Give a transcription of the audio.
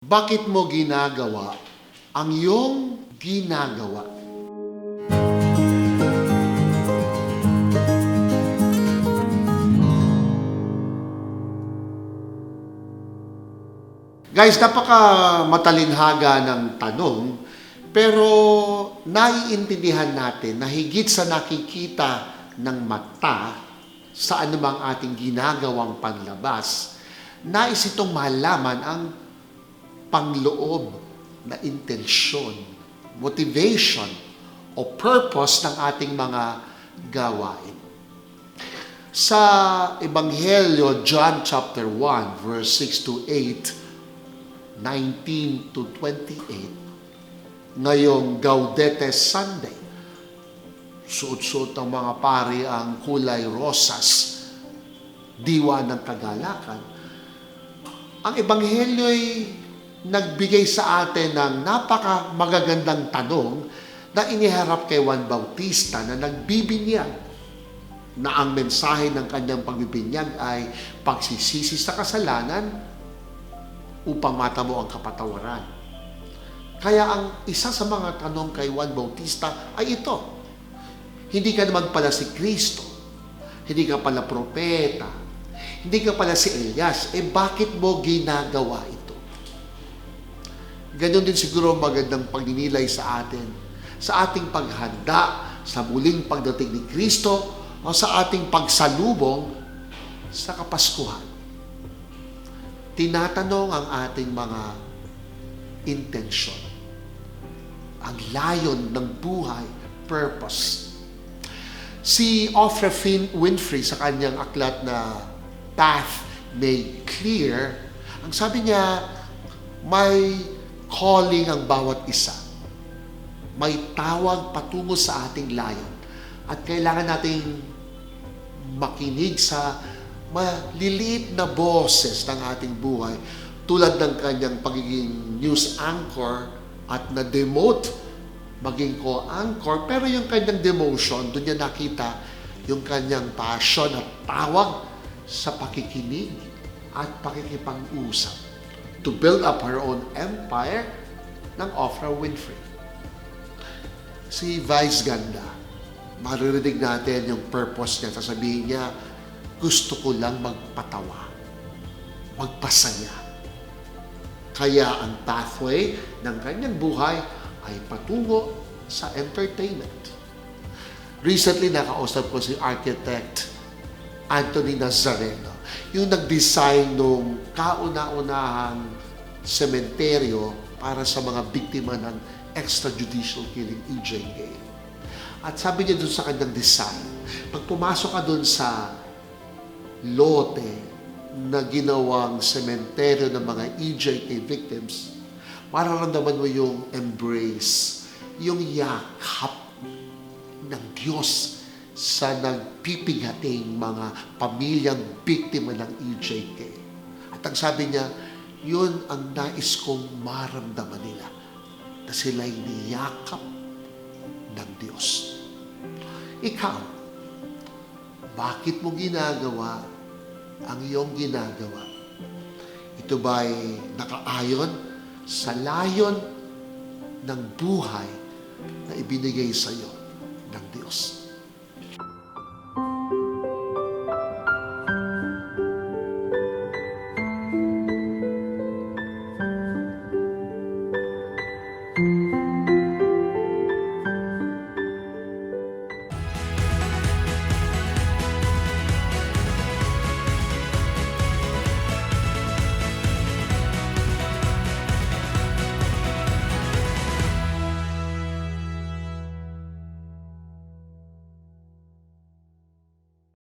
Bakit mo ginagawa ang iyong ginagawa? Guys, napaka matalinhaga ng tanong, pero naiintindihan natin na higit sa nakikita ng mata sa anumang ating ginagawang panlabas, nais itong malaman ang pangloob na intensyon, motivation, o purpose ng ating mga gawain. Sa Ebanghelyo, John chapter 1, verse 6 to 8, 19 to 28, ngayong Gaudete Sunday, suot-suot ng mga pari ang kulay rosas, diwa ng kagalakan, ang Ebanghelyo'y nagbigay sa atin ng napaka magagandang tanong na iniharap kay Juan Bautista na nagbibinyag na ang mensahe ng kanyang pagbibinyag ay pagsisisi sa kasalanan upang matamo ang kapatawaran. Kaya ang isa sa mga tanong kay Juan Bautista ay ito. Hindi ka naman pala si Kristo. Hindi ka pala propeta. Hindi ka pala si Elias. Eh bakit mo ginagawa ito? Ganon din siguro magandang pagninilay sa atin. Sa ating paghanda sa muling pagdating ni Kristo o sa ating pagsalubong sa Kapaskuhan tinatanong ang ating mga intensyon. Ang layon ng buhay, purpose. Si Oprah Winfrey sa kanyang aklat na Path Made Clear, ang sabi niya, may calling ang bawat isa. May tawag patungo sa ating layon. At kailangan nating makinig sa maliliit na boses ng ating buhay tulad ng kanyang pagiging news anchor at na-demote maging co-anchor pero yung kanyang demotion doon niya nakita yung kanyang passion at tawag sa pakikinig at pakikipag-usap to build up her own empire ng Oprah Winfrey. Si Vice Ganda, maririnig natin yung purpose niya. Sasabihin niya, gusto ko lang magpatawa, magpasaya. Kaya ang pathway ng kanyang buhay ay patungo sa entertainment. Recently, nakausap ko si architect Anthony Nazareno, yung nag-design nung kauna-unahang sementeryo para sa mga biktima ng extrajudicial killing EJK. At sabi niya dun sa kanyang design, pag pumasok ka dun sa lote na ginawang sementeryo ng mga EJK victims, mararamdaman mo yung embrace, yung yakap ng Diyos sa nagpipigating mga pamilyang biktima ng EJK. At ang sabi niya, yun ang nais kong maramdaman nila na sila'y niyakap ng Diyos. Ikaw, bakit mo ginagawa ang iyong ginagawa? Ito ba'y nakaayon sa layon ng buhay na ibinigay sa iyo ng Diyos?